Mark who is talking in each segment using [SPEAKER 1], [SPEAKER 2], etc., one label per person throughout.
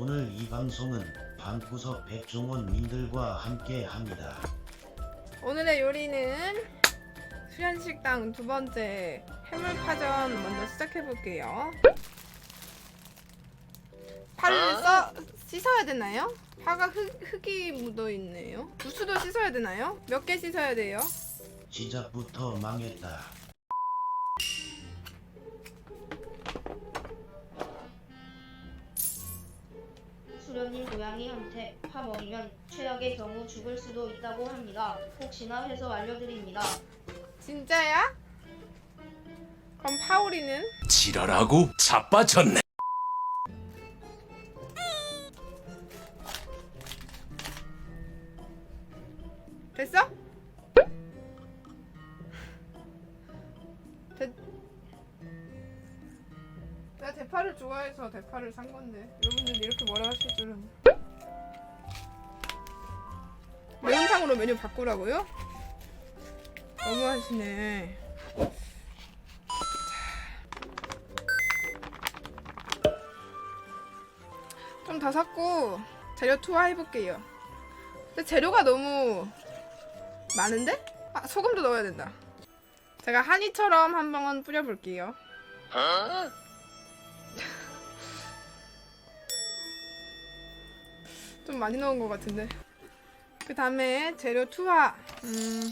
[SPEAKER 1] 오늘 이 방송은 방구석 백종원님들과 함께 합니다.
[SPEAKER 2] 오늘의 요리는 수현식당 두 번째 해물파전 먼저 시작해 볼게요. 파를 써 씻어야 되나요? 파가 흙, 흙이 묻어 있네요. 부스도 씻어야 되나요? 몇 개 씻어야 돼요?
[SPEAKER 1] 시작부터 망했다.
[SPEAKER 3] 고양이한테 파 먹이면 최악의 경우 죽을 수도 있다고 합니다. 혹시나 해서 알려드립니다.
[SPEAKER 2] 진짜야? 그럼 파오리는?
[SPEAKER 4] 지랄하고 자빠졌네.
[SPEAKER 2] 됐어? 됐... 내가 대파를 좋아해서 대파를 산 건데 여러분들 이렇게 뭐라 하실 줄은 매운탕으로 메뉴 바꾸라고요? 너무하시네 좀더 샀고 재료 투하해볼게요 근데 재료가 너무 많은데? 아, 소금도 넣어야 된다. 제가 한이처럼 한번 뿌려볼게요. 좀 많이 넣은 것 같은데. 그 다음에 재료 투하. 음,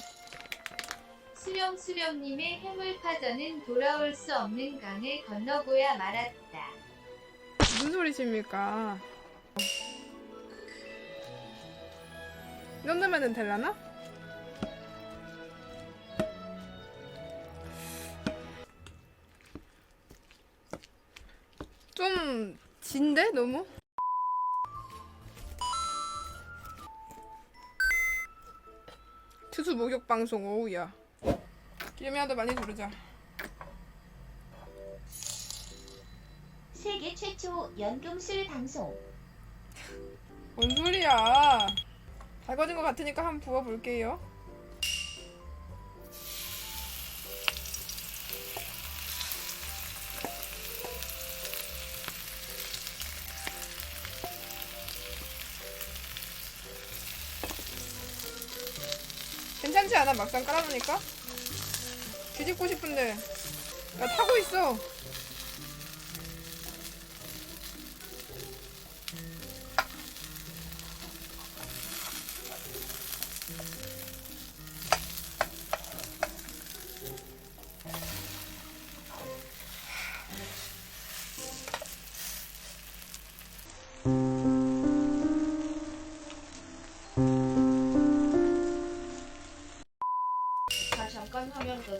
[SPEAKER 5] 수령 수령님의 해물파전은 돌아올 수 없는 강을 건너고야 말았다.
[SPEAKER 2] 무슨 소리십니까? 이 정도면은 될라나? 좀 진데 너무? 투수 목욕 방송 오우야. 기름이라도 많이 두르자.
[SPEAKER 5] 세계 최초 연금술 방송.
[SPEAKER 2] 뭔 소리야? 달궈진 것 같으니까 한번 부어볼게요. 괜찮지 않아? 막상 깔아놓으니까? 뒤집고 싶은데 야 타고 있어
[SPEAKER 3] 자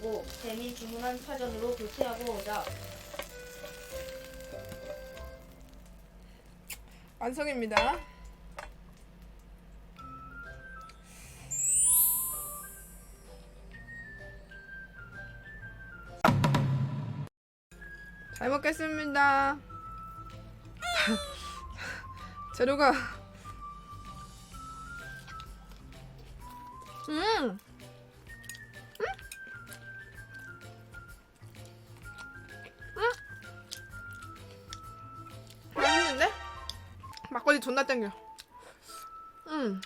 [SPEAKER 3] 끄고 대민 주문한 파전으로 교체하고 오자.
[SPEAKER 2] 완성입니다. 잘 먹겠습니다. 재료가 음. 음. 막걸리 존나 땡겨. 음.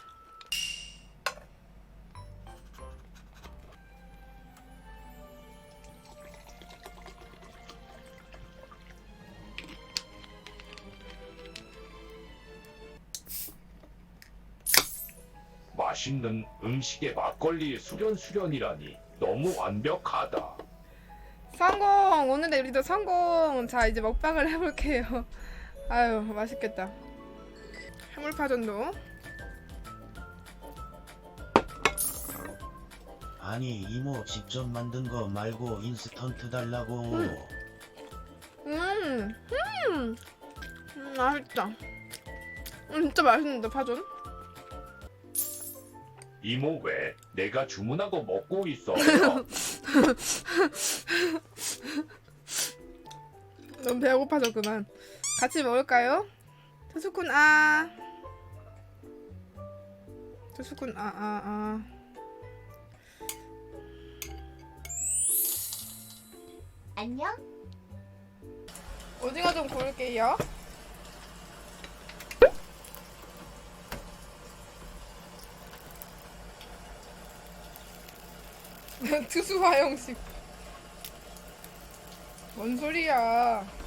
[SPEAKER 4] 맛있는 음식에 막걸리 수련 수련이라니 너무 완벽하다.
[SPEAKER 2] 성공! 오늘의 우리도 성공! 자, 이제 먹방을 해볼게요. 아유, 맛있겠다. 해물파전도.
[SPEAKER 1] 아니 이모 직접 만든 거 말고 인스턴트 달라고.
[SPEAKER 2] 음. 음, 음, 음 맛있다. 음, 진짜 맛있는데, 파전?
[SPEAKER 4] 이모 왜 내가 주문하고 먹고 있어?
[SPEAKER 2] 너무 배고파서 그만. 같이 먹을까요? 투수꾼 아. 투수꾼 아아아. 아.
[SPEAKER 5] 안녕?
[SPEAKER 2] 어디가 좀 고를게요. 투수 화형식. 뭔 소리야.